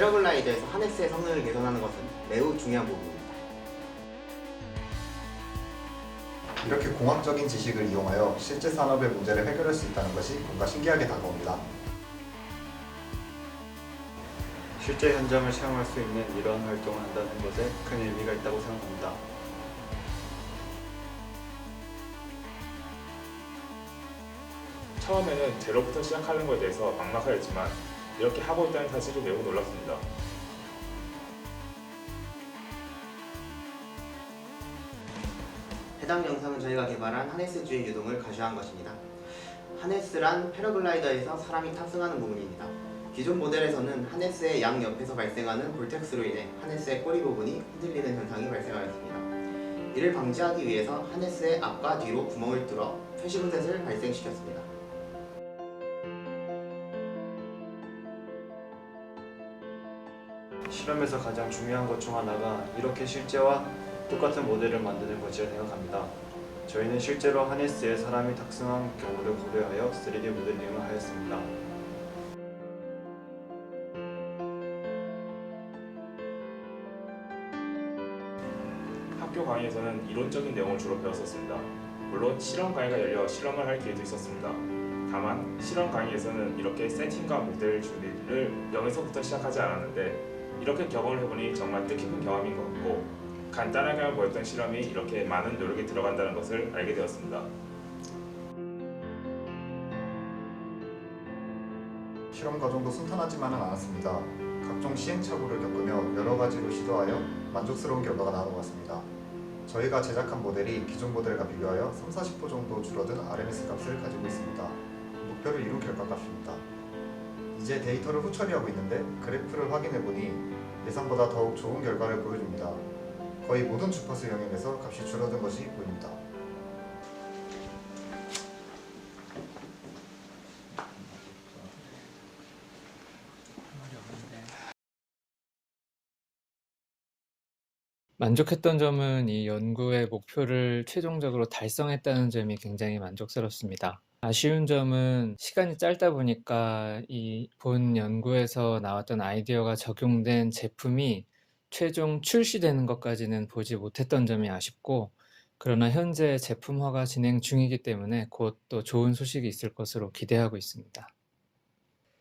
패러글라이더에서 하네스의 성능을 개선하는 것은 매우 중요한 부분입니다. 이렇게 공학적인 지식을 이용하여 실제 산업의 문제를 해결할 수 있다는 것이 뭔가 신기하게 다가옵니다. 실제 현장을 체험할 수 있는 이런 활동을 한다는 것에 큰 의미가 있다고 생각합니다. 처음에는 제로부터 시작하는 것에 대해서 막막하였지만 이렇게 하고 있다는 사실이 매우 놀랐습니다. 해당 영상은 저희가 개발한 하네스 주행 유동을 가셔한 것입니다. 하네스란 패러글라이더에서 사람이 탑승하는 부분입니다. 기존 모델에서는 하네스의 양 옆에서 발생하는 볼텍스로 인해 하네스의 꼬리 부분이 흔들리는 현상이 발생하였습니다. 이를 방지하기 위해서 하네스의 앞과 뒤로 구멍을 뚫어 표시분셋을 발생시켰습니다. 실험에서 가장 중요한 것 중 하나가 이렇게 실제와 똑같은 모델을 만드는 것이라 생각합니다. 저희는 실제로 하네스에 사람이 탑승한 경우를 고려하여 3D 모델링을 하였습니다. 학교 강의에서는 이론적인 내용을 주로 배웠었습니다. 물론 실험 강의가 열려 실험을 할 기회도 있었습니다. 다만 실험 강의에서는 이렇게 세팅과 모델 준비를 0에서부터 시작하지 않았는데 이렇게 경험을 해보니 정말 뜻깊은 경험인 것 같고 간단하게 보였던 실험이 이렇게 많은 노력이 들어간다는 것을 알게 되었습니다. 실험 과정도 순탄하지만은 않았습니다. 각종 시행착오를 겪으며 여러 가지로 시도하여 만족스러운 결과가 나온 것 같습니다. 저희가 제작한 모델이 기존 모델과 비교하여 3, 40% 정도 줄어든 RMS 값을 가지고 있습니다. 목표를 이룬 결과값입니다. 이제 데이터를 후처리하고 있는데 그래프를 확인해 보니 예상보다 더욱 좋은 결과를 보여줍니다. 거의 모든 주파수 영역에서 값이 줄어든 것이 보입니다. 만족했던 점은 이 연구의 목표를 최종적으로 달성했다는 점이 굉장히 만족스럽습니다. 아쉬운 점은 시간이 짧다 보니까 이 본 연구에서 나왔던 아이디어가 적용된 제품이 최종 출시되는 것까지는 보지 못했던 점이 아쉽고 그러나 현재 제품화가 진행 중이기 때문에 곧 또 좋은 소식이 있을 것으로 기대하고 있습니다.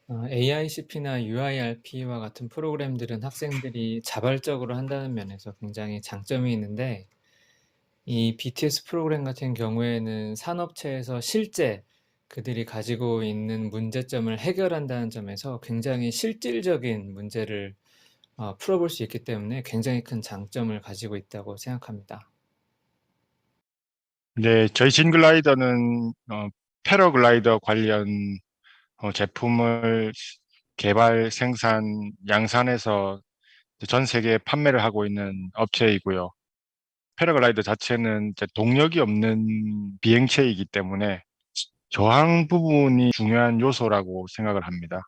어, AICP나 UIRP와 같은 프로그램들은 학생들이 자발적으로 한다는 면에서 굉장히 장점이 있는데 이 BTS 프로그램 같은 경우에는 산업체에서 실제 그들이 가지고 있는 문제점을 해결한다는 점에서 굉장히 실질적인 문제를 어, 풀어볼 수 있기 때문에 굉장히 큰 장점을 가지고 있다고 생각합니다. 네, 저희 진글라이더는 어, 패러글라이더 관련 어, 제품을 개발, 생산, 양산해서 전 세계에 판매를 하고 있는 업체이고요. 패러글라이더 자체는 동력이 없는 비행체이기 때문에 저항 부분이 중요한 요소라고 생각을 합니다.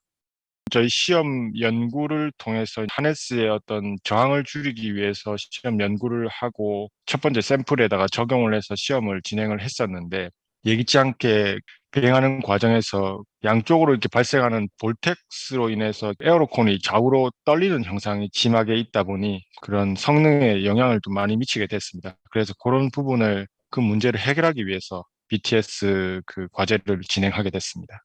저희 시험 연구를 통해서 하네스의 어떤 저항을 줄이기 위해서 시험 연구를 하고 첫 번째 샘플에다가 적용을 해서 시험을 진행을 했었는데 예기치 않게 비행하는 과정에서 양쪽으로 이렇게 발생하는 볼텍스로 인해서 에어로콘이 좌우로 떨리는 현상이 심하게 있다 보니 그런 성능에 영향을 좀 많이 미치게 됐습니다. 그래서 그런 부분을 그 문제를 해결하기 위해서 BTS 그 과제를 진행하게 됐습니다.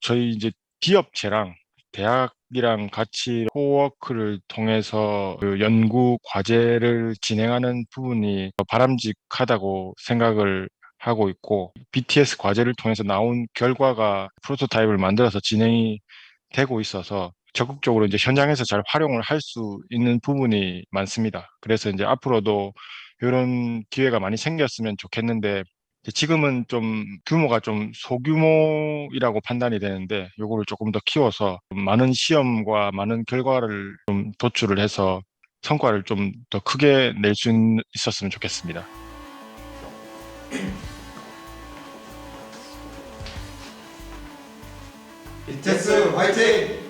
저희 이제 기업체랑 대학이랑 같이 코워크를 통해서 그 연구 과제를 진행하는 부분이 바람직하다고 생각을 하고 있고 BTS 과제를 통해서 나온 결과가 프로토타입을 만들어서 진행이 되고 있어서 적극적으로 이제 현장에서 잘 활용을 할 수 있는 부분이 많습니다. 그래서 이제 앞으로도 이런 기회가 많이 생겼으면 좋겠는데 지금은 좀 규모가 좀 소규모이라고 판단이 되는데 요거를 조금 더 키워서 좀 많은 시험과 많은 결과를 좀 도출을 해서 성과를 좀 더 크게 낼 수 있었으면 좋겠습니다. BTS 화이팅!